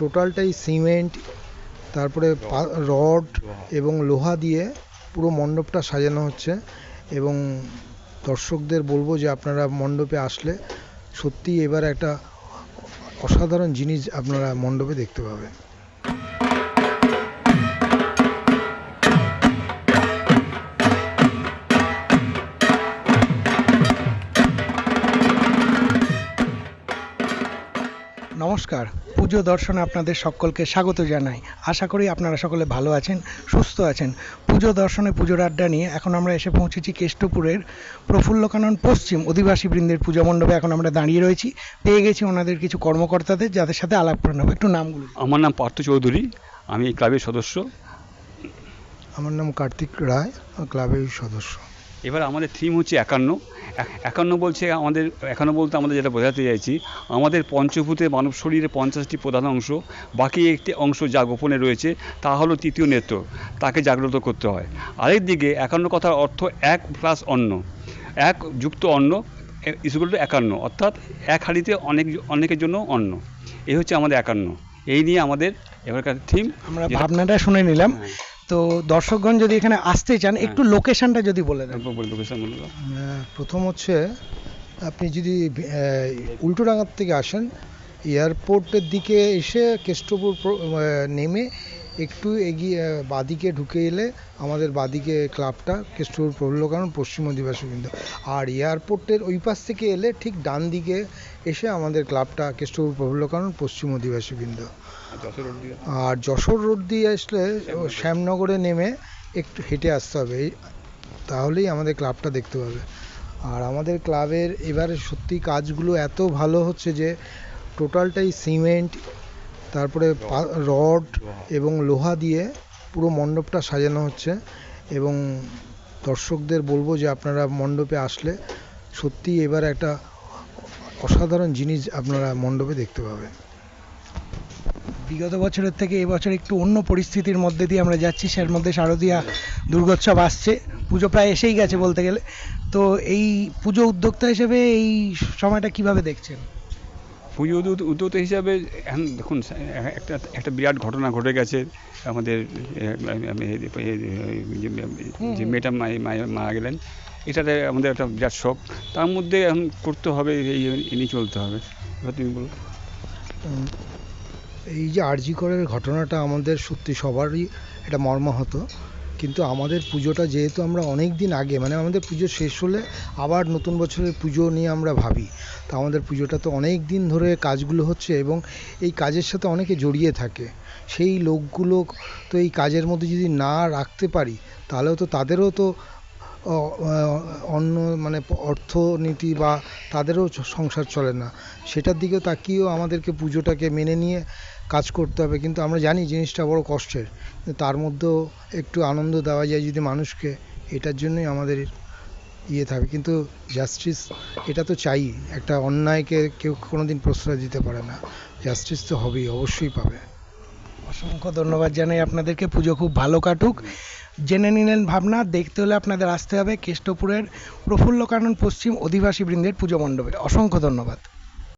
টোটালটাই সিমেন্ট তারপরে রড এবং লোহা দিয়ে পুরো মণ্ডপটা সাজানো হচ্ছে। এবং দর্শকদের বলব যে আপনারা মণ্ডপে আসলে সত্যি এবার একটা অসাধারণ জিনিস আপনারা মণ্ডপে দেখতে পাবেন। নমস্কার। পুজো দর্শনে আপনাদের সকলকে স্বাগত জানাই। আশা করি আপনারা সকলে ভালো আছেন সুস্থ আছেন। পুজো দর্শনে পুজোর আড্ডা নিয়ে এখন আমরা এসে পৌঁছেছি কেষ্টপুরের প্রফুল্লকানন পশ্চিম অধিবাসী বৃন্দের পুজো মণ্ডপে। এখন আমরা দাঁড়িয়ে রয়েছি। পেয়ে গেছি ওনাদের কিছু কর্মকর্তাদের যাদের সাথে আলাপ করে নেব। একটু নামগুলো আমার নাম পার্থ চৌধুরী। আমি এই ক্লাবের সদস্য। আমার নাম কার্তিক রায় ক্লাবের সদস্য। এবার আমাদের থিম হচ্ছে একান্ন। একান্ন বলছে আমাদের, একান্ন বলতে আমাদের যেটা বোঝাতে চাইছি, আমাদের পঞ্চভূতে মানব শরীরে পঞ্চাশটি প্রধান অংশ, বাকি একটি অংশ যা গোপনে রয়েছে, তা হলো তৃতীয় নেত্র, তাকে জাগ্রত করতে হয়। আরেক দিকে একান্ন কথার অর্থ এক প্লাস অন্ন এক যুক্ত অন্ন ইসগুলো একান্ন, অর্থাৎ এক হাঁড়িতে অনেক, অনেকের জন্য অন্ন এই হচ্ছে আমাদের একান্ন। এই নিয়ে আমাদের এবারকার থিম আমরা ভাবনাটা শুনে নিলাম। তো দর্শকগণ যদি এখানে আসতে চান একটু লোকেশনটা যদি বলে দেন। প্রথম হচ্ছে আপনি যদি উল্টোডাঙ্গার থেকে আসেন এয়ারপোর্টের দিকে এসে কেষ্টপুর নেমে একটু এগিয়ে বাদিকে ঢুকে এলে আমাদের বাদিকে ক্লাবটা কেষ্টপুর প্রফুল্লকানন পশ্চিম অধিবাসী বৃন্দ। আর এয়ারপোর্টের ওই পাশ থেকে এলে ঠিক ডান দিকে এসে আমাদের ক্লাবটা কেষ্টপুর প্রফুল্লকানন পশ্চিম অধিবাসী বৃন্দ। আর যশোর রোড দিয়ে আসলে শ্যামনগরে নেমে একটু হেঁটে আসতে হবে। এই- তাহলেই আমাদের ক্লাবটা দেখতে পাবে। আর আমাদের ক্লাবের এবারে সত্যি কাজগুলো এত ভালো হচ্ছে যে টোটালটাই সিমেন্ট তারপরে রড এবং লোহা দিয়ে পুরো মণ্ডপটা সাজানো হচ্ছে এবং দর্শকদের বলব যে আপনারা মণ্ডপে আসলে সত্যি এবার একটা অসাধারণ জিনিস আপনারা মণ্ডপে দেখতে পাবেন। বিগত বছরের থেকে এবছর একটু অন্য পরিস্থিতির মধ্যে দিয়ে আমরা যাচ্ছি, সের মধ্যে শারদীয়া দুর্গোৎসব আসছে। পুজো প্রায় এসেই গেছে বলতে গেলে। তো এই পুজো উদ্যোক্তা হিসেবে এই সময়টা কীভাবে দেখছেন? পুজো উদ্যোগ- উদ্যোক্তা হিসাবে এখন দেখুন একটা একটা বিরাট ঘটনা ঘটে গেছে। আমাদের যে- মেয়েটা মারা গেলেন এটাতে আমাদের একটা বিরাট শখ তার মধ্যে এখন করতে হবে এই এই নিয়ে চলতে হবে। এবার তুমি বলো। এই যে আরজি করের ঘটনাটা আমাদের সত্যি সবারই এটা মর্মাহত। কিন্তু আমাদের পুজোটা যেহেতু আমরা অনেক দিন আগে মানে আমাদের পুজো শেষ হলে আবার নতুন বছরের পুজো নিয়ে আমরা ভাবি। তো আমাদের পুজোটা তো অনেক দিন ধরে কাজগুলো হচ্ছে এবং এই কাজের সাথে অনেকে জড়িয়ে থাকে। সেই লোকগুলো তো এই কাজের মধ্যে যদি না রাখতে পারি, তাহলেও তো তাদেরও তো অন্য মানে অর্থনীতি বা তাদেরও সংসার চলে না। সেটার দিকেও তাকিয়েও আমাদেরকে পুজোটাকে মেনে নিয়ে কাজ করতে হবে, কিন্তু আমরা জানি জিনিসটা বড় কষ্টের। তার মধ্যেও একটু আনন্দ দেওয়া যায় যদি মানুষকে, এটার জন্যই আমাদের ইয়ে থাকে। কিন্তু জাস্টিস এটা তো চাই, একটা অন্যায়কে কেউ কোনোদিন প্রশ্রয় দিতে পারে না। জাস্টিস তো হবেই, অবশ্যই পাবে। অসংখ্য ধন্যবাদ জানাই আপনাদেরকে, পুজো খুব ভালো কাটুক। জেনে নিলেন ভাবনা, দেখতে হলে আপনাদের আসতে হবে কেষ্টপুরের প্রফুল্লকানন পশ্চিম অধিবাসী বৃন্দের পুজো মণ্ডপে। অসংখ্য ধন্যবাদ।